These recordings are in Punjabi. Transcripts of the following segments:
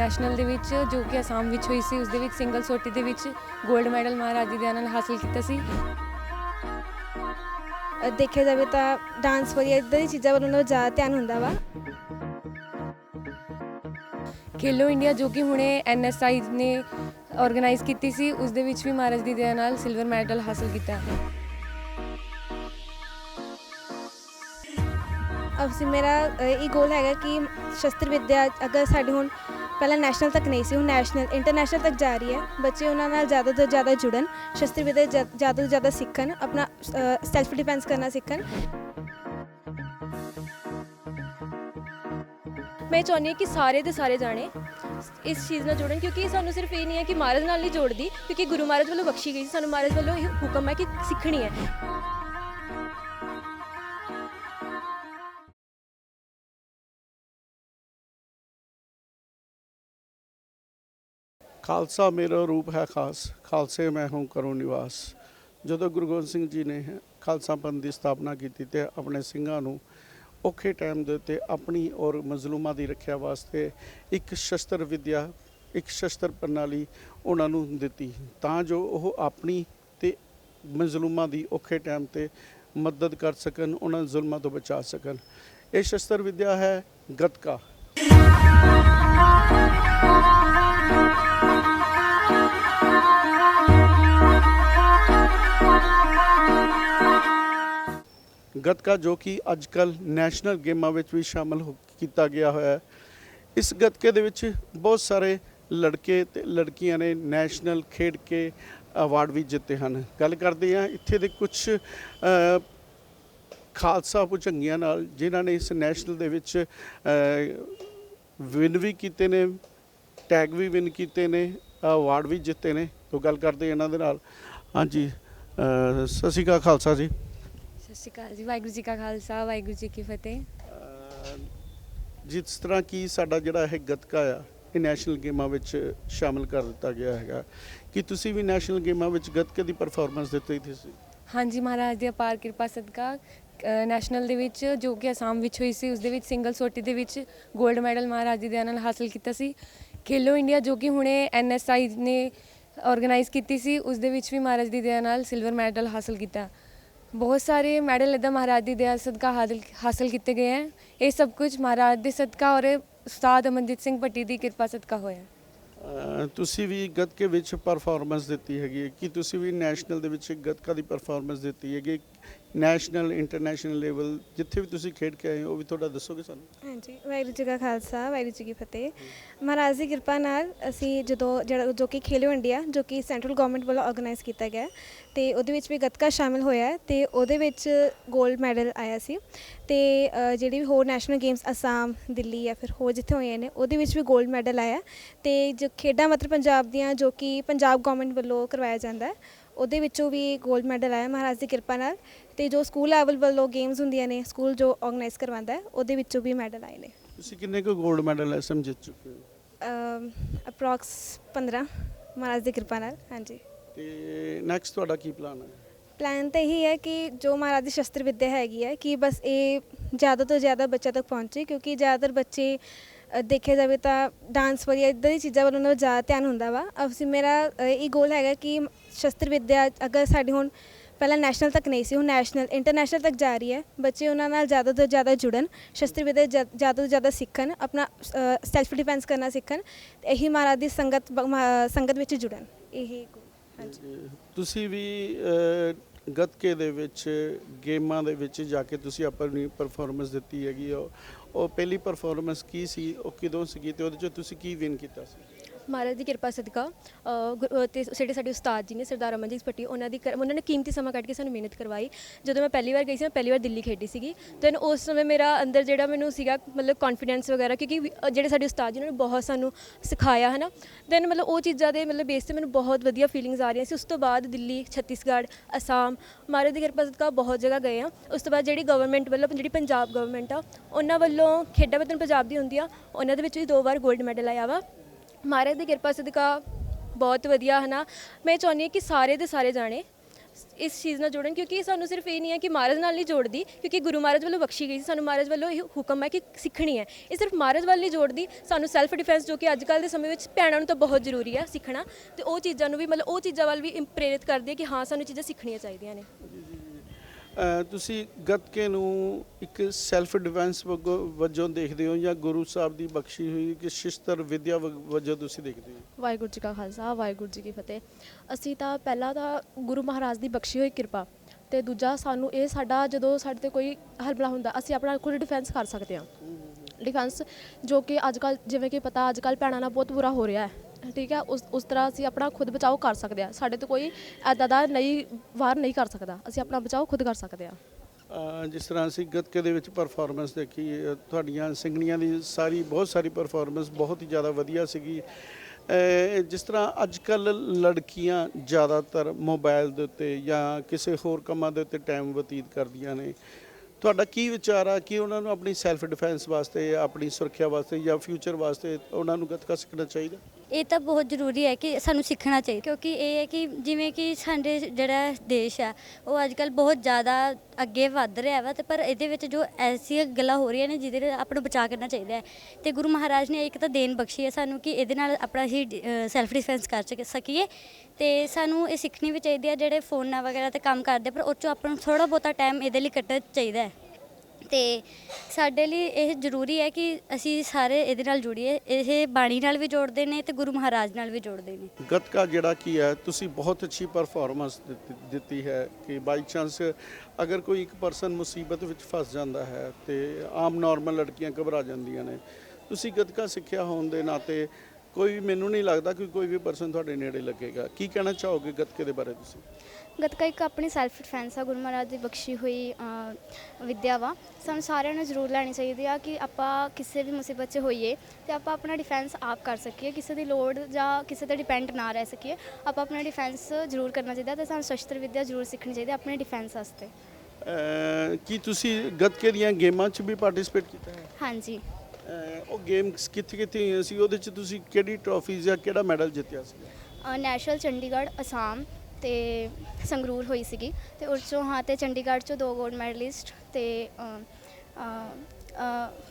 ਨੈਸ਼ਨਲ ਦੇ ਵਿੱਚ ਜੋ ਕਿ ਅਸਾਮ ਵਿੱਚ ਹੋਈ ਸੀ ਉਸ ਦੇ ਵਿੱਚ ਸਿੰਗਲ ਸੋਟੀ ਦੇ ਵਿੱਚ 골ਡ ਮੈਡਲ ਮਹਾਰਾਜ ਜੀ ਦੇ ਨਾਲ ਹਾਸਲ ਕੀਤਾ ਸੀ। ਅ, ਦੇਖਿਆ ਜਾਵੇ ਤਾਂ ਡਾਂਸ ਵਧੀਆ ਇਦਾਂ ਦੀ ਚੀਜ਼ਾਂ ਵੱਲ ਉਹਨਾਂ ਦਾ ਜ਼ਿਆਦਾ ਧਿਆਨ ਹੁੰਦਾ ਵਾ। ਖੇਲੋ ਇੰਡੀਆ ਜੋ ਕਿ ਹੁਣੇ ਐਨਐਸਆਈ ਨੇ ਆਰਗੇਨਾਈਜ਼ ਕੀਤੀ ਸੀ ਉਸ ਦੇ ਵਿੱਚ ਵੀ ਮਹਾਰਾਜ ਦੀ ਦਇਆ ਨਾਲ ਸਿਲਵਰ ਮੈਡਲ ਹਾਸਲ ਕੀਤਾ। ਅਵਸੀ ਮੇਰਾ ਅ, ਇਹ ਗੋਲ ਹੈਗਾ ਕਿ ਸ਼ਸਤਰ ਵਿੱਦਿਆ ਅਗਰ ਸਾਡੇ ਹੁਣ ਪਹਿਲਾਂ ਨੈਸ਼ਨਲ ਤੱਕ ਨਹੀਂ ਸੀ, ਹੁਣ ਨੈਸ਼ਨਲ ਇੰਟਰਨੈਸ਼ਨਲ ਤੱਕ ਜਾ ਰਹੀ ਹੈ। ਬੱਚੇ ਉਹਨਾਂ ਨਾਲ ਜ਼ਿਆਦਾ ਤੋਂ ਜ਼ਿਆਦਾ ਜੁੜਨ, ਸ਼ਸਤਰ ਵਿਦਿਆ ਜ- ਜ਼ਿਆਦਾ ਤੋਂ ਜ਼ਿਆਦਾ ਸਿੱਖਣ, ਆਪਣਾ ਸੈਲਫ ਡਿਫੈਂਸ ਕਰਨਾ ਸਿੱਖਣ। ਮੈਂ ਚਾਹੁੰਦੀ ਹਾਂ ਕਿ ਸਾਰੇ ਦੇ ਸਾਰੇ ਜਾਣੇ ਇਸ ਚੀਜ਼ ਨਾਲ ਜੁੜਨ, ਕਿਉਂਕਿ ਸਾਨੂੰ ਸਿਰਫ ਇਹ ਨਹੀਂ ਹੈ ਕਿ ਮਹਾਰਾਜ ਨਾਲ ਨਹੀਂ ਜੋੜਦੀ, ਕਿਉਂਕਿ ਗੁਰੂ ਮਹਾਰਾਜ ਵੱਲੋਂ ਬਖਸ਼ੀ ਗਈ ਸੀ, ਸਾਨੂੰ ਮਹਾਰਾਜ ਵੱਲੋਂ ਇਹ ਹੁਕਮ ਹੈ ਕਿ ਸਿੱਖਣੀ ਹੈ। ਖਾਲਸਾ ਮੇਰਾ ਰੂਪ ਹੈ ਖਾਸ, ਖਾਲਸੇ ਮੈਂ ਹੂੰ ਕਰੋ ਨਿਵਾਸ। ਜਦੋਂ ਗੁਰੂ ਗੋਬਿੰਦ ਸਿੰਘ ਜੀ ਨੇ ਖਾਲਸਾ ਪੰਥ ਦੀ ਸਥਾਪਨਾ ਕੀਤੀ ਤੇ ਆਪਣੇ ਸਿੰਘਾਂ ਨੂੰ ਔਖੇ ਟਾਈਮ ਦੇ ਉੱਤੇ ਆਪਣੀ ਔਰ ਮਜ਼ਲੂਮਾਂ ਦੀ ਰੱਖਿਆ ਵਾਸਤੇ ਇੱਕ ਸ਼ਸਤਰ ਵਿਦਿਆ, ਇੱਕ ਸ਼ਸਤਰ ਪ੍ਰਣਾਲੀ ਉਹਨਾਂ ਨੂੰ ਦਿੱਤੀ। ਤਾਂ ਜੋ ਉਹ ਆਪਣੀ ਤੇ ਮਜ਼ਲੂਮਾਂ ਦੀ ਔਖੇ ਟਾਈਮ ਤੇ ਮਦਦ ਕਰ ਸਕਣ, ਉਹਨਾਂ ਜ਼ੁਲਮਾਂ ਤੋਂ ਬਚਾ ਸਕਣ। ਇਹ ਸ਼ਸਤਰ ਵਿਦਿਆ ਹੈ ਗੱਤਕਾ। ਗੱਤਕਾ ਜੋ ਕਿ ਅੱਜ ਕੱਲ ਨੈਸ਼ਨਲ ਗੇਮਾਂ ਵਿੱਚ ਵੀ ਸ਼ਾਮਲ ਹੋ- ਕੀਤਾ ਗਿਆ ਹੋਇਆ ਹੈ। ਇਸ ਗੱਤਕੇ ਦੇ ਵਿੱਚ ਬਹੁਤ ਸਾਰੇ ਲੜਕੇ ਤੇ ਲੜਕੀਆਂ ਨੇ ਨੈਸ਼ਨਲ ਖੇਡ ਕੇ ਅਵਾਰਡ ਵੀ ਜਿੱਤੇ ਹਨ। ਗੱਲ ਕਰਦੇ ਹਾਂ ਇੱਥੇ ਦੇ ਕੁਝ ਖਾਲਸਾ ਭੁਜੰਗੀਆਂ ਨਾਲ ਜਿਨ੍ਹਾਂ ਨੇ ਇਸ ਨੈਸ਼ਨਲ ਦੇ ਵਿੱਚ ਵਿਨ ਵੀ ਕੀਤੇ ਨੇ ਟੈਗ ਵੀ ਵਿਨ ਕੀਤੇ ਨੇ, ਅਵਾਰਡ ਵੀ ਜਿੱਤੇ ਨੇ। ਤੋਂ ਗੱਲ ਕਰਦੇ ਇਹਨਾਂ ਦੇ ਨਾਲ। ਹਾਂਜੀ ਸਤਿ ਸ਼੍ਰੀ ਅਕਾਲ ਖਾਲਸਾ ਜੀ। ਸਤਿ ਸ਼੍ਰੀ ਅਕਾਲ ਜੀ ਵਾਹਿਗੁਰੂ ਜੀ ਕਾ ਖਾਲਸਾ ਵਾਹਿਗੁਰੂ ਜੀ ਕੀ ਫਤਿਹ। ਜਿਸ ਤਰ੍ਹਾਂ ਕਿ ਸਾਡਾ ਜਿਹੜਾ ਇਹ ਗੱਤਕਾ ਆ ਇਹ ਨੈਸ਼ਨਲ ਗੇਮਾਂ ਵਿੱਚ ਸ਼ਾਮਲ ਕਰ ਦਿੱਤਾ ਗਿਆ ਹੈਗਾ। ਕਿ ਤੁਸੀਂ ਵੀ ਨੈਸ਼ਨਲ ਗੇਮਾਂ ਵਿੱਚ ਗੱਤਕੇ ਦੀ ਪਰਫਾਰਮੈਂਸ ਦਿੱਤੀ ਸੀ? ਹਾਂਜੀ ਮਹਾਰਾਜ ਦੀ ਅਪਾਰ ਕਿਰਪਾ ਸਦਕਾ ਅ, ਨੈਸ਼ਨਲ ਦੇ ਵਿੱਚ ਜੋ ਕਿ ਅਸਾਮ ਵਿੱਚ ਹੋਈ ਸੀ ਉਸ ਦੇ ਵਿੱਚ ਸਿੰਗਲ ਸੋਟੀ ਦੇ ਵਿੱਚ 골ਡ ਮੈਡਲ ਮਹਾਰਾਜ ਜੀ ਦੇ ਨਾਲ ਹਾਸਲ ਕੀਤਾ ਸੀ। ਖੇਲੋ ਇੰਡੀਆ ਜੋ ਕਿ ਹੁਣੇ ਐਨਐਸਆਈ ਨੇ ਆਰਗੇਨਾਈਜ਼ ਕੀਤੀ ਸੀ ਉਸ ਦੇ ਵਿੱਚ ਵੀ ਮਹਾਰਾਜ ਦੀ ਦਇਆ ਨਾਲ ਸਿਲਵਰ ਮੈਡਲ ਹਾਸਲ ਕੀਤਾ। ਬਹੁਤ ਸਾਰੇ ਮੈਡਲ ਇੱਦਾਂ ਮਹਾਰਾਜ ਦੀ ਦਇਆ ਸਦਕਾ ਹਾਦਲ- ਹਾਸਲ ਕੀਤੇ ਗਏ ਹੈ। ਇਹ ਸਭ ਕੁਝ ਮਹਾਰਾਜ ਦੇ ਸਦਕਾ ਔਰ ਉਸਤਾਦ ਅਮਨਜੀਤ ਸਿੰਘ ਭੱਟੀ ਦੀ ਕਿਰਪਾ ਸਦਕਾ ਹੋਇਆ ਅਹ, ਤੁਸੀਂ ਵੀ ਗੱਤਕੇ ਵਿੱਚ ਪਰਫਾਰਮੈਂਸ ਦਿੱਤੀ ਹੈਗੀ ਹੈ। ਕਿ ਤੁਸੀਂ ਵੀ ਨੈਸ਼ਨਲ ਦੇ ਵਿੱਚ ਗੱਤਕਾ ਦੀ ਪਰਫਾਰਮੈਂਸ ਦਿੱਤੀ ਹੈਗੀ ਨੈਸ਼ਨਲ ਇੰਟਰਨੈਸ਼ਨਲ ਲੈਵਲ ਜਿੱਥੇ ਵੀ ਤੁਸੀਂ ਖੇਡ ਕੇ ਆਏ ਹੋ, ਉਹ ਵੀ ਤੁਹਾਡਾ ਦੱਸੋਗੇ ਸਾਨੂੰ? ਹਾਂਜੀ, ਵਾਹਿਗੁਰੂ ਜੀ ਕਾ ਖਾਲਸਾ, ਵਾਹਿਗੁਰੂ ਜੀ ਕੀ ਫਤਿਹ। ਮਹਾਰਾਜ ਦੀ ਕਿਰਪਾ ਨਾਲ ਅਸੀਂ ਜਦੋਂ ਜਿਹੜਾ ਜੋ ਕਿ ਖੇਲੋ ਇੰਡੀਆ, ਜੋ ਕਿ ਸੈਂਟਰਲ ਗਵਰਨਮੈਂਟ ਵੱਲੋਂ ਆਰਗੇਨਾਈਜ਼ ਕੀਤਾ ਗਿਆ ਤੇ ਉਹਦੇ ਵਿੱਚ ਵੀ ਗੱਤਕਾ ਸ਼ਾਮਿਲ ਹੋਇਆ ਹੈ, ਤੇ ਉਹਦੇ ਵਿੱਚ 골ਡ ਮੈਡਲ ਆਇਆ ਸੀ। ਤੇ ਜਿਹੜੀ ਵੀ ਹੋਰ ਨੈਸ਼ਨਲ ਗੇਮਸ ਅਸਾਮ, ਦਿੱਲੀ ਜਾਂ ਫਿਰ ਹੋਰ ਜਿੱਥੇ ਹੋਏ ਨੇ, ਉਹਦੇ ਵਿੱਚ ਵੀ 골ਡ ਮੈਡਲ ਆਇਆ ਤੇ ਜੋ ਖੇਡਾਂ ਮਤਲਬ ਪੰਜਾਬ ਦੀਆਂ, ਜੋ ਕਿ ਪੰਜਾਬ ਗਵਰਨਮੈਂਟ ਵੱਲੋਂ ਕਰਵਾਇਆ ਜਾਂਦਾ ਉਹਦੇ ਵਿੱਚੋਂ ਵੀ 골ਡ ਮੈਡਲ ਆਇਆ ਮਹਾਰਾਜ ਦੀ ਕਿਰਪਾ ਨਾਲ ਤੇ ਜੋ ਸਕੂਲ ਲੈਵਲ ਵੱਲੋਂ ਗੇਮਸ ਹੁੰਦੀਆਂ ਨੇ ਸਕੂਲ ਜੋ ਆਰਗੇਨਾਈਜ਼ ਕਰਵਾਉਂਦਾ ਹੈ ਉਹਦੇ ਵਿੱਚੋਂ ਵੀ ਮੈਡਲ ਆਏ ਨੇ। ਤੁਸੀਂ ਕਿੰਨੇ ਕੁ 골ਡ ਮੈਡਲ ਐਸਐਮ ਜਿੱਤ ਚੁੱਕੇ ਹੋ? ਅਪਰੋਕਸ 15 ਮਹਾਰਾਜ ਦੀ ਕਿਰਪਾ ਨਾਲ ਹਾਂਜੀ। ਤੇ ਨੈਕਸਟ ਤੁਹਾਡਾ ਕੀ ਪਲਾਨ ਹੈ? ਪਲਾਨ ਤਾਂ ਇਹੀ ਹੈ ਕਿ ਜੋ ਮਹਾਰਾਜ ਦੀ ਸ਼ਸਤਰ ਵਿੱਦਿਆ ਹੈਗੀ ਹੈ ਕਿ ਬਸ ਇਹ ਜ਼ਿਆਦਾ ਤੋਂ ਜ਼ਿਆਦਾ ਬੱਚਿਆਂ ਤੱਕ ਪਹੁੰਚੇ ਕਿਉਂਕਿ ਜ਼ਿਆਦਾਤਰ ਬੱਚੇ ਅ, ਦੇਖਿਆ ਜਾਵੇ ਤਾਂ ਡਾਂਸ ਵਧੀਆ ਇਦਾਂ ਦੀ ਚੀਜ਼ਾਂ ਵੱਲ ਉਹਨਾਂ ਦਾ ਜ਼ਿਆਦਾ ਧਿਆਨ ਹੁੰਦਾ ਵਾ। ਅਵਸੀ ਮੇਰਾ ਅ, ਇਹ ਗੋਲ ਹੈਗਾ ਕਿ ਸ਼ਸਤਰ ਵਿੱਦਿਆ ਅਗਰ ਸਾਡੇ ਹੁਣ ਪਹਿਲਾਂ ਨੈਸ਼ਨਲ ਤੱਕ ਨਹੀਂ ਸੀ ਹੁਣ ਨੈਸ਼ਨਲ ਇੰਟਰਨੈਸ਼ਨਲ ਤੱਕ ਜਾ ਰਹੀ ਹੈ। ਬੱਚੇ ਉਹਨਾਂ ਨਾਲ ਜ਼ਿਆਦਾ ਤੋਂ ਜ਼ਿਆਦਾ ਜੁੜਨ ਸ਼ਸਤਰ ਵਿਦਿਆ ਜ- ਜ਼ਿਆਦਾ ਤੋਂ ਜ਼ਿਆਦਾ ਸਿੱਖਣ ਆਪਣਾ ਸੈਲਫ ਡਿਫੈਂਸ ਕਰਨਾ ਸਿੱਖਣ ਤੇ ਇਹੀ ਮਹਾਰਾਜ ਦੀ ਸੰਗਤ ਬ- ਮਹਾ- ਸੰਗਤ ਵਿੱਚ ਜੁੜਨ ਇਹੀ goal, ਹਾਂਜੀ। ਤੁਸੀਂ ਵੀ ਅਹ, ਗੱਤਕੇ ਦੇ ਵਿੱਚ ਗੇਮਾਂ ਦੇ ਵਿੱਚ ਜਾ ਕੇ ਤੁਸੀਂ ਆਪਣੀ ਪਰਫਾਰਮੈਂਸ ਦਿੱਤੀ ਹੈਗੀ ਆ। ਉਹ ਪਹਿਲੀ ਪਰਫਾਰਮੈਂਸ ਕੀ ਸੀ ਉਹ ਕਿਦੋਂ ਸੀਗੀ ਤੇ ਉਹਦੇ ਚ ਤੁਸੀਂ ਕੀ ਵਿਨ ਕੀਤਾ ਸੀ? ਮਹਾਰਾਜ ਦੀ ਕਿਰਪਾ ਸਦਕਾ ਅ, ਗੁਰ- ਅ, ਤੇ ਜਿਹੜੇ ਸਾਡੇ ਉਸਤਾਦ ਜੀ ਨੇ ਸਰਦਾਰ ਅਮਨਜੀਤ ਭੱਟੀ ਉਹਨਾਂ ਦੀ ਕਰ- ਉਹਨਾਂ ਨੇ ਕੀਮਤੀ ਸਮਾਂ ਕੱਢ ਕੇ ਸਾਨੂੰ ਮਿਹਨਤ ਕਰਵਾਈ। ਜਦੋਂ ਮੈਂ ਪਹਿਲੀ ਵਾਰ ਗਈ ਸੀ ਮੈਂ ਪਹਿਲੀ ਵਾਰ ਦਿੱਲੀ ਖੇਡੀ ਸੀਗੀ। ਦੈਨ ਉਸ ਸਮੇਂ ਮੇਰਾ ਅੰਦਰ ਜਿਹੜਾ ਮੈਨੂੰ ਸੀਗਾ ਮਤਲਬ ਕੌਨਫੀਡੈਂਸ ਵਗੈਰਾ ਕਿਉਂਕਿ ਵੀ- ਅ, ਜਿਹੜੇ ਸਾਡੇ ਉਸਤਾਦ ਜੀ ਉਹਨਾਂ ਨੇ ਬਹੁਤ ਸਾਨੂੰ ਸਿਖਾਇਆ ਹੈ ਨਾ ਦੈਨ ਮਤਲਬ ਉਹ ਚੀਜ਼ਾਂ ਦੇ ਮਤਲਬ ਬੇਸ ਤੇ ਮੈਨੂੰ ਬਹੁਤ ਵਧੀਆ ਫੀਲਿੰਗਸ ਆ ਰਹੀਆਂ ਸੀ। ਉਸ ਤੋਂ ਬਾਅਦ ਦਿੱਲੀ ਛੱਤੀਸਗੜ੍ਹ ਅਸਾਮ ਮਹਾਰਾਜ ਦੀ ਕਿਰਪਾ ਸਦਕਾ ਬਹੁਤ ਜਗ੍ਹਾ ਗਏ ਆ ਉਸ ਤੋਂ ਬਾਅਦ ਜਿਹੜੀ ਗਵਰਨਮੈਂਟ ਵੱਲੋਂ ਜਿਹੜੀ ਪੰਜਾਬ ਗਵਰਨਮੈਂਟ ਆ ਉਹਨਾਂ ਵੱਲੋਂ ਖੇਡਾਂ ਵਤਨ ਪੰਜਾਬ ਦੀ ਹੁੰਦੀ ਆ ਉਹਨਾਂ ਦੇ ਵਿੱਚ ਵੀ ਦੋ ਵਾਰ 골ਡ ਮੈਡਲ ਆਇਆ ਵਾ। ਮਹਾਰਾਜ ਦੀ ਕਿਰਪਾ ਸਦਕਾ ਬਹੁਤ ਵਧੀਆ, ਹਨਾ? ਮੈਂ ਚਾਹੁੰਦੀ ਹਾਂ ਕਿ ਸਾਰੇ ਦੇ ਸਾਰੇ ਜਾਣੇ ਇਸ ਚੀਜ਼ ਨਾਲ ਜੋੜਨ, ਕਿਉਂਕਿ ਇਹ ਸਾਨੂੰ ਸਿਰਫ ਇਹ ਨਹੀਂ ਹੈ ਕਿ ਮਹਾਰਾਜ ਨਾਲ ਨਹੀਂ ਜੋੜਦੀ, ਕਿਉਂਕਿ ਗੁਰੂ ਮਹਾਰਾਜ ਵੱਲੋਂ ਬਖਸ਼ੀ ਗਈ ਸੀ, ਸਾਨੂੰ ਮਹਾਰਾਜ ਵੱਲੋਂ ਇਹ ਹੁਕਮ ਹੈ ਕਿ ਸਿੱਖਣੀ ਹੈ। ਇਹ ਸਿਰਫ ਮਹਾਰਾਜ ਵੱਲ ਨਹੀਂ ਜੋੜਦੀ, ਸਾਨੂੰ ਸੈਲਫ ਡਿਫੈਂਸ ਜੋ ਕਿ ਅੱਜ ਕੱਲ੍ਹ ਦੇ ਸਮੇਂ ਵਿੱਚ ਭੈਣਾਂ ਨੂੰ ਤਾਂ ਬਹੁਤ ਜ਼ਰੂਰੀ ਹੈ ਸਿੱਖਣਾ, ਤੇ ਉਹ ਚੀਜ਼ਾਂ ਨੂੰ ਵੀ ਮਤਲਬ ਉਹ ਚੀਜ਼ਾਂ ਵੱਲ ਵੀ ਪ੍ਰੇਰਿਤ ਕਰਦੀ ਹੈ ਕਿ ਹਾਂ, ਸਾਨੂੰ ਚੀਜ਼ਾਂ ਸਿੱਖਣੀਆਂ ਚਾਹੀਦੀਆਂ ਨੇ। ਤੁਸੀਂ ਗੱਤਕੇ ਨੂੰ ਇੱਕ ਸੈਲਫ ਡਿਫੈਂਸ ਵਜੋਂ ਦੇਖਦੇ ਹੋ ਜਾਂ ਗੁਰੂ ਸਾਹਿਬ ਦੀ ਬਖਸ਼ੀ ਹੋਈ ਕਿ ਸ਼ਿਸਤਰ ਵਿਦਿਆ ਵਜੋਂ ਤੁਸੀਂ ਦੇਖਦੇ ਹੋ? ਵਾਹਿਗੁਰੂ ਜੀ ਕਾ ਖਾਲਸਾ ਵਾਹਿਗੁਰੂ ਜੀ ਕੀ ਫਤਿਹ। ਅਸੀਂ ਤਾਂ ਪਹਿਲਾਂ ਤਾਂ ਗੁਰੂ ਮਹਾਰਾਜ ਦੀ ਬਖਸ਼ੀ ਹੋਈ ਕਿਰਪਾ ਤੇ ਦੂਜਾ ਸਾਨੂੰ ਇਹ ਸਾਡਾ ਜਦੋਂ ਸਾਡੇ ਤੇ ਕੋਈ ਹਮਲਾ ਹੁੰਦਾ ਅਸੀਂ ਆਪਣਾ ਖੁਦ ਡਿਫੈਂਸ ਕਰ ਸਕਦੇ ਹਾਂ। ਡਿਫੈਂਸ ਜੋ ਕਿ ਅੱਜ ਕੱਲ ਜਿਵੇਂ ਕਿ ਪਤਾ ਅੱਜ ਕੱਲ ਭੈਣਾਂ ਨਾਲ ਬਹੁਤ ਬੁਰਾ ਹੋ ਰਿਹਾ ਹੈ। ਠੀਕ ਹੈ ਉਸ ਉਸ ਤਰ੍ਹਾਂ ਅਸੀਂ ਆਪਣਾ ਖੁਦ ਬਚਾਓ ਕਰ ਸਕਦੇ ਹਾਂ। ਸਾਡੇ ਤੋਂ ਕੋਈ ਐਦਾਂ ਦਾ ਨਹੀਂ ਵਾਰ ਨਹੀਂ ਕਰ ਸਕਦਾ। ਅਸੀਂ ਆਪਣਾ ਬਚਾਓ ਖੁਦ ਕਰ ਸਕਦੇ ਹਾਂ। ਅ, ਜਿਸ ਤਰ੍ਹਾਂ ਅਸੀਂ ਗੱਤਕੇ ਦੇ ਵਿੱਚ ਪਰਫਾਰਮੈਂਸ ਦੇਖੀ ਅ, ਤੁਹਾਡੀਆਂ ਸਿੰਗਣੀਆਂ ਦੀ ਸਾਰੀ ਬਹੁਤ ਸਾਰੀ ਪਰਫਾਰਮੈਂਸ ਬਹੁਤ ਹੀ ਜ਼ਿਆਦਾ ਵਧੀਆ ਸੀਗੀ। ਅ, ਜਿਸ ਤਰ੍ਹਾਂ ਅੱਜ ਕੱਲ ਲੜਕੀਆਂ ਜ਼ਿਆਦਾਤਰ ਮੋਬਾਈਲ ਦੇ ਉੱਤੇ ਜਾਂ ਕਿਸੇ ਹੋਰ ਕੰਮਾਂ ਦੇ ਉੱਤੇ ਟਾਈਮ ਬਤੀਤ ਕਰਦੀਆਂ ਨੇ। ਤੁਹਾਡਾ ਕੀ ਵਿਚਾਰ ਆ? ਕਿ ਉਹਨਾਂ ਨੂੰ ਆਪਣੀ ਸੈਲਫ ਡਿਫੈਂਸ ਵਾਸਤੇ ਆਪਣੀ ਸੁਰੱਖਿਆ ਵਾਸਤੇ ਜਾਂ ਫਿਊਚਰ ਵਾਸਤੇ ਉਹਨਾਂ ਨੂੰ ਗੱਤਕਾ ਸਿੱਖਣਾ ਚਾਹੀਦਾ? ਇਹ ਤਾਂ ਬਹੁਤ ਜ਼ਰੂਰੀ ਹੈ ਕਿ ਸਾਨੂੰ ਸਿੱਖਣਾ ਚਾਹੀਦਾ, ਕਿਉਂਕਿ ਇਹ ਹੈ ਕਿ ਜਿਵੇਂ ਕਿ ਸਾਡੇ ਜਿਹੜਾ ਦੇਸ਼ ਆ, ਉਹ ਅੱਜ ਕੱਲ ਬਹੁਤ ਜ਼ਿਆਦਾ ਅੱਗੇ ਵੱਧ ਰਿਹਾ ਵਾ ਤੇ ਪਰ ਇਹਦੇ ਵਿੱਚ ਜੋ ਐਸੀਆਂ ਗੱਲਾਂ ਹੋ ਰਹੀਆਂ ਨੇ ਜਿਹਦੇ ਨਾਲ ਆਪਾਂ ਨੂੰ ਬਚਾ ਕਰਨਾ ਚਾਹੀਦਾ ਹੈ। ਤੇ ਗੁਰੂ ਮਹਾਰਾਜ ਨੇ ਇੱਕ ਤਾਂ ਦੇਣ ਬਖਸ਼ੀ ਹੈ ਸਾਨੂੰ ਕਿ ਇਹਦੇ ਨਾਲ ਆਪਣਾ ਹੀ ਸੈਲਫ ਡਿਫੈਂਸ ਕਰ ਸਕੀਏ ਤੇ ਸਾਨੂੰ ਇਹ ਸਿੱਖਣੀ ਵੀ ਚਾਹੀਦੀ ਹੈ, ਜਿਹੜੇ ਫੋਨਾਂ ਵਗੈਰਾ ਤੇ ਕੰਮ ਕਰਦੇ ਪਰ ਉਹ 'ਚੋਂ ਆਪਾਂ ਨੂੰ ਥੋੜਾ ਬਹੁਤਾ ਟਾਈਮ ਇਹਦੇ ਲਈ ਕੱਢਣਾ ਚਾਹੀਦਾ ਹੈ। ਤੇ ਸਾਡੇ ਲਈ ਇਹ ਜ਼ਰੂਰੀ ਹੈ ਕਿ ਅਸੀਂ ਸਾਰੇ ਇਹਦੇ ਨਾਲ ਜੁੜੀਏ, ਇਹ ਬਾਣੀ ਨਾਲ ਵੀ ਜੋੜਦੇ ਨੇ ਤੇ ਗੁਰੂ ਮਹਾਰਾਜ ਨਾਲ ਵੀ ਜੋੜਦੇ ਨੇ। ਗੱਤਕਾ ਜਿਹੜਾ ਕੀ ਹੈ, ਤੁਸੀਂ ਬਹੁਤ ਅੱਛੀ ਪਰਫਾਰਮੈਂਸ ਦਿੱਤੀ- ਦਿੱਤੀ ਹੈ ਕਿ ਬਾਈ ਚਾਂਸ ਅਗਰ ਕੋਈ ਇੱਕ ਪਰਸਨ ਮੁਸੀਬਤ ਵਿੱਚ ਫਸ ਜਾਂਦਾ ਹੈ ਤੇ ਆਮ ਨਾਰਮਲ ਲੜਕੀਆਂ ਘਬਰਾ ਜਾਂਦੀਆਂ ਨੇ, ਤੁਸੀਂ ਗੱਤਕਾ ਸਿੱਖਿਆ ਹੋਣ ਦੇ ਨਾਤੇ ਕੋਈ ਮੈਨੂੰ ਨਹੀਂ ਲੱਗਦਾ ਕਿ ਕੋਈ ਵੀ ਪਰਸਨ ਤੁਹਾਡੇ ਨੇੜੇ ਲੱਗੇਗਾ। ਕੀ ਕਹਿਣਾ ਚਾਹੋਗੇ ਗੱਤਕੇ ਦੇ ਬਾਰੇ ਤੁਸੀਂ? ਗੱਤਕਾ ਇੱਕ ਆਪਣੀ ਸੈਲਫ ਡਿਫੈਂਸ ਆ ਗੁਰੂ ਮਹਾਰਾਜ ਦੀ ਬਖਸ਼ੀ ਹੋਈ ਅ, ਵਿਦਿਆ ਵਾ। ਸਾਨੂੰ ਸਾਰਿਆਂ ਨੂੰ ਜ਼ਰੂਰ ਲੈਣੀ ਚਾਹੀਦੀ ਆ ਕਿ ਆਪਾਂ ਕਿਸੇ ਵੀ ਮੁਸੀਬਤ 'ਚ ਹੋਈਏ ਤੇ ਆਪਾਂ ਆਪਣਾ ਡਿਫੈਂਸ ਆਪ ਕਰ ਸਕੀਏ। ਕਿਸੇ ਦੀ ਲੋੜ ਜਾਂ ਕਿਸੇ ਤੇ ਡਿਪੈਂਡ ਨਾ ਰਹਿ ਸਕੀਏ ਆਪਾਂ ਆਪਣਾ ਡਿਫੈਂਸ ਜ਼ਰੂਰ ਕਰਨਾ ਚਾਹੀਦਾ ਤੇ ਸਾਨੂੰ ਸ਼ਸਤਰ ਵਿਦਿਆ ਜ਼ਰੂਰ ਸਿੱਖਣੀ ਚਾਹੀਦੀ ਹੈ ਆਪਣੇ ਡਿਫੈਂਸ ਵਾਸਤੇ। ਅਹ ਕੀ ਤੁਸੀਂ ਗੱਤਕੇ ਦੀਆਂ ਗੇਮਾਂ 'ਚ ਵੀ ਪਾਰਟਿਸਿਪੇਟ ਕੀਤਾ ਹੈ? ਹਾਂਜੀ। ਉਹ ਗੇਮਸ ਕਿੱਥੇ ਕਿੱਥੇ ਹੋਈਆਂ ਸੀ? ਉਹਦੇ 'ਚ ਤੁਸੀਂ ਕਿਹੜੀ ਟਰੋਫੀ ਜਾਂ ਕਿਹੜਾ ਮੈਡਲ ਜਿੱਤਿਆ ਸੀ? ਨੈਸ਼ਨਲ ਚੰਡੀਗੜ੍ਹ ਅਸਾਮ ਤੇ ਸੰਗਰੂਰ ਹੋਈ ਸੀਗੀ। ਤੇ ਉਸ ਚੋਂ ਹਾਂ ਤੇ ਚੰਡੀਗੜ੍ਹ ਚੋਂ ਦੋ ਗੋਲਡ ਮੈਡਲਿਸਟ ਤੇ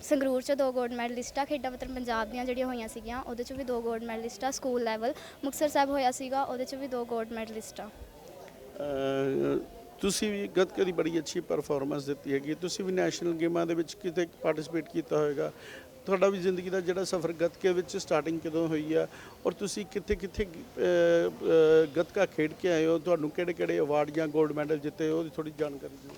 ਸੰਗਰੂਰ ਚੋਂ ਦੋ ਗੋਲਡ ਮੈਡਲਿਸਟ ਖੇਡਾਂ ਵਤਨ ਪੰਜਾਬ ਦੀਆਂ ਜਿਹੜੀਆਂ ਹੋਈਆਂ ਸੀਗੀਆਂ ਉਹਦੇ ਚੋਂ ਵੀ ਦੋ ਗੋਲਡ ਮੈਡਲਿਸਟ ਆ। ਸਕੂਲ ਲੈਵਲ ਮੁਕਤਸਰ ਸਾਹਿਬ ਹੋਇਆ ਸੀਗਾ ਉਹਦੇ ਚੋਂ ਵੀ ਦੋ ਗੋਲਡ ਮੈਡਲਿਸਟ ਆ। ਅਹ ਤੁਸੀਂ ਵੀ ਗੱਤਕੇ ਦੀ ਬੜੀ ਅੱਛੀ ਪਰਫਾਰਮੈਂਸ ਦਿੱਤੀ ਹੈਗੀ ਤੁਸੀਂ ਵੀ ਨੈਸ਼ਨਲ ਗੇਮਾਂ ਦੇ ਵਿੱਚ ਕਿਤੇ ਪਾਰਟਿਸਿਪੇਟ ਕੀਤਾ ਹੋਵੇਗਾ ਤੁਹਾਡਾ ਵੀ ਜ਼ਿੰਦਗੀ ਦਾ ਜਿਹੜਾ ਸਫ਼ਰ ਗੱਤਕੇ ਵਿੱਚ ਸਟਾਰਟਿੰਗ ਕਦੋਂ ਹੋਈ ਆ? ਔਰ ਤੁਸੀਂ ਕਿੱਥੇ ਕਿੱਥੇ ਗੱਤਕਾ ਖੇਡ ਕੇ ਆਏ ਹੋ? ਤੁਹਾਨੂੰ ਕਿਹੜੇ ਕਿਹੜੇ ਅਵਾਰਡ ਜਾਂ 골ਡ ਮੈਡਲ ਜਿੱਤੇ ਉਹਦੀ ਥੋੜੀ ਜਾਣਕਾਰੀ ਦਿਓ।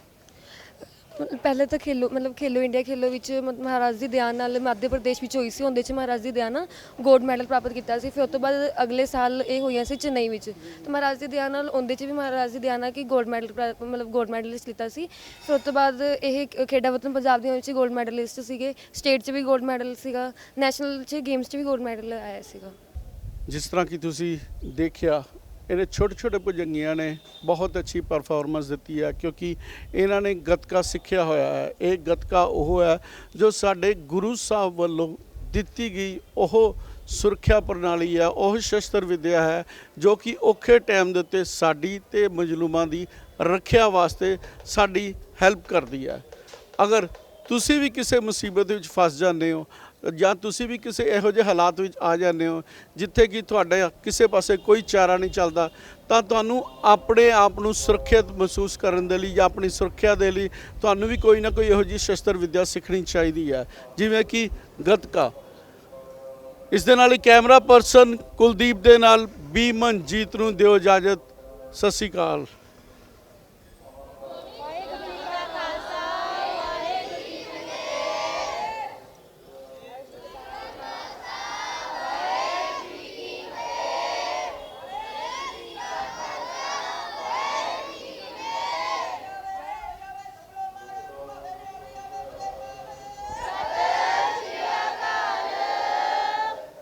ਪਹਿਲੇ ਤਾਂ ਖੇਲੋ, ਮਤਲਬ ਖੇਲੋ ਇੰਡੀਆ ਖੇਲੋ ਵਿੱਚ ਮਹਾਰਾਜ ਦੀ ਦਇਆ ਨਾਲ ਮੱਧ ਪ੍ਰਦੇਸ਼ ਵਿੱਚ ਹੋਈ ਸੀ, ਉਹਦੇ 'ਚ ਮਹਾਰਾਜ ਦੀ ਦਇਆ ਨਾਲ ਗੋਲਡ ਮੈਡਲ ਪ੍ਰਾਪਤ ਕੀਤਾ ਸੀ, ਫਿਰ ਉਸ ਤੋਂ ਬਾਅਦ ਅਗਲੇ ਸਾਲ ਇਹ ਹੋਈਆਂ ਸੀ ਚੇਨਈ ਵਿੱਚ। ਤੇ ਮਹਾਰਾਜ ਦੀ ਦਇਆ ਨਾਲ ਉਹਦੇ 'ਚ ਵੀ ਮਹਾਰਾਜ ਦੀ ਦਇਆ ਨਾਲ ਕਿ ਗੋਲਡ ਮੈਡਲ ਮਤਲਬ ਗੋਲਡ ਮੈਡਲਿਸਟ ਲਿੱਤਾ ਸੀ। ਫਿਰ ਉਸ ਤੋਂ ਬਾਅਦ ਇਹ ਖੇਡਾਂ ਵਤਨ ਪੰਜਾਬ ਦੀਆਂ ਵਿੱਚ ਗੋਲਡ ਮੈਡਲਿਸਟ ਸੀਗੇ, ਸਟੇਟ 'ਚ ਵੀ ਗੋਲਡ ਮੈਡਲ ਸੀਗਾ, ਨੈਸ਼ਨਲ 'ਚ ਗੇਮਸ 'ਚ ਵੀ ਗੋਲਡ ਮੈਡਲ ਆਇਆ ਸੀਗਾ। ਜਿਸ ਤਰ੍ਹਾਂ ਕਿ ਤੁਸੀਂ ਦੇਖਿਆ ਇਹਦੇ ਛੋਟੇ ਛੋਟੇ ਭੁਜੰਗੀਆਂ ਨੇ ਬਹੁਤ ਅੱਛੀ ਪਰਫਾਰਮੈਂਸ ਦਿੱਤੀ ਹੈ ਕਿਉਂਕਿ ਇਹਨਾਂ ਨੇ ਗੱਤਕਾ ਸਿੱਖਿਆ ਹੋਇਆ ਹੈ। ਇਹ ਗੱਤਕਾ ਉਹ ਹੈ ਜੋ ਸਾਡੇ ਗੁਰੂ ਸਾਹਿਬ ਵੱਲੋਂ ਦਿੱਤੀ ਗਈ ਉਹ ਸੁਰੱਖਿਆ ਪ੍ਰਣਾਲੀ ਹੈ, ਉਹ ਸ਼ਸਤਰ ਵਿਦਿਆ ਹੈ, ਜੋ ਕਿ ਔਖੇ ਟਾਈਮ ਦੇ ਉੱਤੇ ਸਾਡੀ ਤੇ ਮਜਲੂਮਾਂ ਦੀ ਰੱਖਿਆ ਵਾਸਤੇ ਸਾਡੀ ਹੈਲਪ ਕਰਦੀ ਹੈ। ਅਗਰ ਤੁਸੀਂ ਵੀ ਕਿਸੇ ਮੁਸੀਬਤ ਵਿੱਚ ਫਸ ਜਾਂਦੇ ਹੋ ਜਾਂ ਤੁਸੀਂ ਵੀ ਕਿਸੇ ਇਹੋ ਜਿਹੇ ਹਾਲਾਤ ਵਿੱਚ ਆ ਜਾਂਦੇ ਹੋ, ਜਿੱਥੇ ਕਿ ਤੁਹਾਡੇ ਕਿਸੇ ਪਾਸੇ ਕੋਈ ਚਾਰਾ ਨਹੀਂ ਚੱਲਦਾ, ਤਾਂ ਤੁਹਾਨੂੰ ਆਪਣੇ ਆਪ ਨੂੰ ਸੁਰੱਖਿਅਤ ਮਹਿਸੂਸ ਕਰਨ ਦੇ ਲਈ ਜਾਂ ਆਪਣੀ ਸੁਰੱਖਿਆ ਦੇ ਲਈ ਤੁਹਾਨੂੰ ਵੀ ਕੋਈ ਨਾ ਕੋਈ ਇਹੋ ਜਿਹੀ ਸ਼ਸਤਰ ਵਿਦਿਆ ਸਿੱਖਣੀ ਚਾਹੀਦੀ ਹੈ। ਜਿਵੇਂ ਕਿ ਗੱਤਕਾ। ਇਸ ਦੇ ਨਾਲ ਹੀ ਕੈਮਰਾ ਪਰਸਨ ਕੁਲਦੀਪ ਦੇ ਨਾਲ ਬੀ ਮਨਜੀਤ ਨੂੰ ਦਿਓ ਇਜਾਜ਼ਤ। ਸਤਿ ਸ਼੍ਰੀ ਅਕਾਲ।